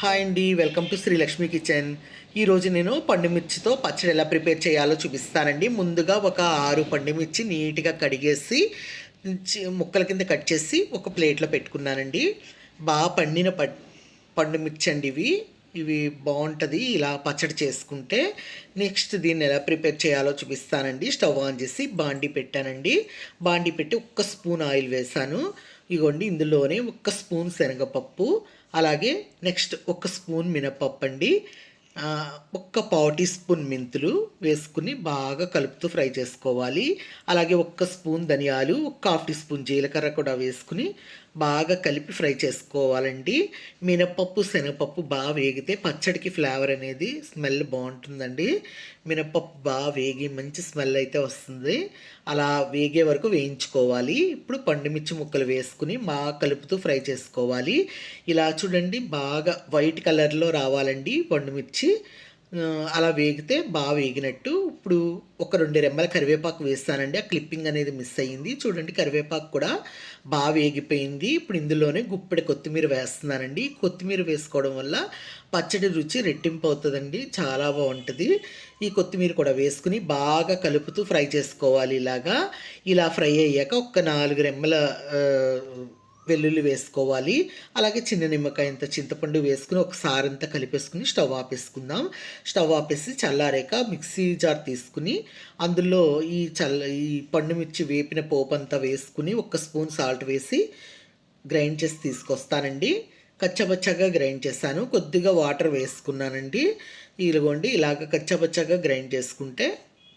Hi అండి welcome to Srilakshmi kitchen. ఈరోజు నేను పండుమిర్చితో పచ్చడి ఎలా ప్రిపేర్ చేయాలో చూపిస్తానండి. ముందుగా ఒక ఆరు పండుమిర్చి నీట్గా కడిగేసి ముక్కల కింద కట్ చేసి ఒక ప్లేట్లో పెట్టుకున్నానండి. బాగా పండిన ప పండుమిర్చి అండి ఇవి. ఇవి బాగుంటుంది ఇలా పచ్చడి చేసుకుంటే. నెక్స్ట్ దీన్ని ఎలా ప్రిపేర్ చేయాలో చూపిస్తానండి. స్టవ్ ఆన్ చేసి బాండి పెట్టానండి. బాండి పెట్టి ఒక్క స్పూన్ ఆయిల్ వేసాను ఇగోండి ఇందులోనే ఒక్క స్పూన్ శనగపప్పు అలాగే నెక్స్ట్ ఒక స్పూన్ మినపప్పు అండి ఒక్క పావు టీ స్పూన్ మెంతులు వేసుకుని బాగా కలుపుతూ ఫ్రై చేసుకోవాలి. అలాగే ఒక్క స్పూన్ ధనియాలు ఒక హాఫ్ టీ స్పూన్ జీలకర్ర కూడా వేసుకుని బాగా కలిపి ఫ్రై చేసుకోవాలండి. మినపప్పు శనగపప్పు బాగా వేగితే పచ్చడికి ఫ్లేవర్ అనేది స్మెల్ బాగుంటుందండి. మినపప్పు బాగా వేగి మంచి స్మెల్ అయితే వస్తుంది. అలా వేగే వరకు వేయించుకోవాలి. ఇప్పుడు పండుమిర్చి ముక్కలు వేసుకుని బాగా కలుపుతూ ఫ్రై చేసుకోవాలి. ఇలా చూడండి బాగా వైట్ కలర్లో రావాలండి పండుమిర్చి. వేసి అలా వేగితే బాగా వేగినట్టు. ఇప్పుడు ఒక రెండు రెమ్మల కరివేపాకు వేస్తానండి. ఆ క్లిప్పింగ్ అనేది మిస్ అయ్యింది. చూడండి కరివేపాకు కూడా బాగా వేగిపోయింది. ఇప్పుడు ఇందులోనే గుప్పెడి కొత్తిమీర వేస్తున్నానండి. కొత్తిమీర వేసుకోవడం వల్ల పచ్చడి రుచి రెట్టింపు అవుతుందండి. చాలా బాగుంటుంది. ఈ కొత్తిమీర కూడా వేసుకుని బాగా కలుపుతూ ఫ్రై చేసుకోవాలి ఇలాగా. ఇలా ఫ్రై అయ్యాక ఒక నాలుగు రెమ్మల వెల్లుల్లి వేసుకోవాలి. అలాగే చిన్న నిమ్మకాయ ఇంత చింతపండు వేసుకుని ఒకసారి అంతా కలిపేసుకుని స్టవ్ ఆపేసుకుందాం. స్టవ్ ఆపేసి చల్లారాక మిక్సీ జార్ తీసుకుని అందులో ఈ చల్ల ఈ పండు మిర్చి వేపిన పోపు అంతా వేసుకుని ఒక స్పూన్ సాల్ట్ వేసి గ్రైండ్ చేసి తీసుకొస్తానండి. కచ్చబచ్చగా గ్రైండ్ చేశాను. కొద్దిగా వాటర్ వేసుకున్నానండి. ఇదిగోండి ఇలాగ కచ్చబచ్చగా గ్రైండ్ చేసుకుంటే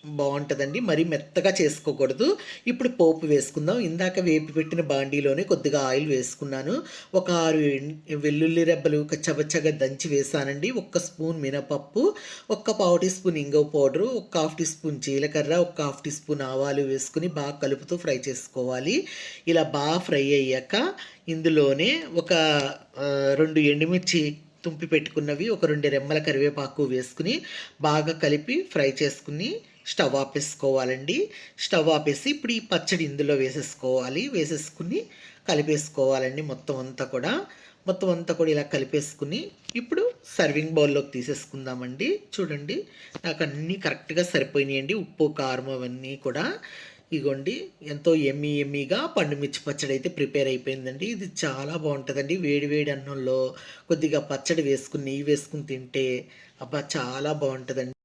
బాగుంటుందండి. మరీ మెత్తగా చేసుకోకూడదు. ఇప్పుడు పోపు వేసుకుందాం. ఇందాక వేపి పెట్టిన బాండీలోనే కొద్దిగా ఆయిల్ వేసుకున్నాను. ఒక ఆరు వెల్లుల్లి రెబ్బలు కచ్చబచ్చగా దంచి వేసానండి. ఒక్క స్పూన్ మినపప్పు ఒక్క పావు టీ స్పూన్ ఇంగవ పౌడరు ఒక హాఫ్ టీ స్పూన్ జీలకర్ర ఒక హాఫ్ టీ స్పూన్ ఆవాలు వేసుకుని బాగా కలుపుతూ ఫ్రై చేసుకోవాలి. ఇలా బాగా ఫ్రై అయ్యాక ఇందులోనే ఒక రెండు ఎండుమిర్చి తుంపి పెట్టుకున్నవి ఒక రెండు రెమ్మల కరివేపాకు వేసుకుని బాగా కలిపి ఫ్రై చేసుకుని స్టవ్ ఆపేసుకోవాలండి. స్టవ్ ఆపేసి ఇప్పుడు ఈ పచ్చడి ఇందులో వేసేసుకోవాలి. వేసేసుకుని కలిపేసుకోవాలండి మొత్తం అంతా కూడా. మొత్తం అంతా కూడా ఇలా కలిపేసుకుని ఇప్పుడు సర్వింగ్ బౌల్లోకి తీసేసుకుందామండి. చూడండి నాకు అన్నీ కరెక్ట్గా సరిపోయినాయండి. ఉప్పు కారం అవన్నీ కూడా. ఇగోండి ఎంతో ఎమ్మి ఎమ్మిగా పండు మిర్చి పచ్చడి అయితే ప్రిపేర్ అయిపోయిందండి. ఇది చాలా బాగుంటుందండి. వేడి వేడి అన్నంలో కొద్దిగా పచ్చడి వేసుకుని నెయ్యి వేసుకుని తింటే అబ్బా చాలా బాగుంటుందండి.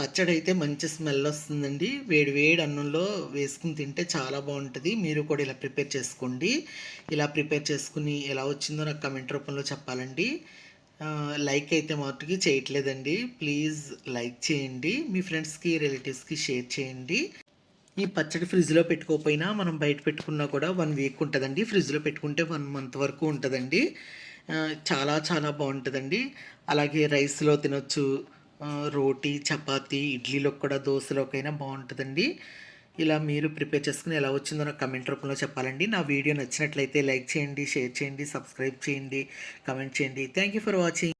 పచ్చడి అయితే మంచి స్మెల్ వస్తుందండి. వేడి వేడి అన్నంలో వేసుకుని తింటే చాలా బాగుంటుంది. మీరు కూడా ఇలా ప్రిపేర్ చేసుకోండి. ఇలా ప్రిపేర్ చేసుకుని ఎలా వచ్చిందో నాకు కమెంట్ రూపంలో చెప్పాలండి. లైక్ అయితే మటుకి చేయట్లేదండి. ప్లీజ్ లైక్ చేయండి. మీ ఫ్రెండ్స్కి రిలేటివ్స్కి షేర్ చేయండి. ఈ పచ్చడి ఫ్రిడ్జ్లో పెట్టుకోకపోయినా మనం బయట పెట్టుకున్నా కూడా వన్ వీక్ ఉంటుందండి. ఫ్రిడ్జ్లో పెట్టుకుంటే వన్ మంత్ వరకు ఉంటుందండి. చాలా చాలా బాగుంటుందండి. అలాగే రైస్లో తినొచ్చు. రోటీ చపాతీ ఇడ్లీలో కూడా దోశలోకైనా బాగుంటుందండి. ఇలా మీరు ప్రిపేర్ చేసుకుని ఎలా వచ్చిందో నాకు కమెంట్ రూపంలో చెప్పాలండి. నా వీడియో నచ్చినట్లయితే లైక్ చేయండి షేర్ చేయండి సబ్స్క్రైబ్ చేయండి కమెంట్ చేయండి. Thank you for watching.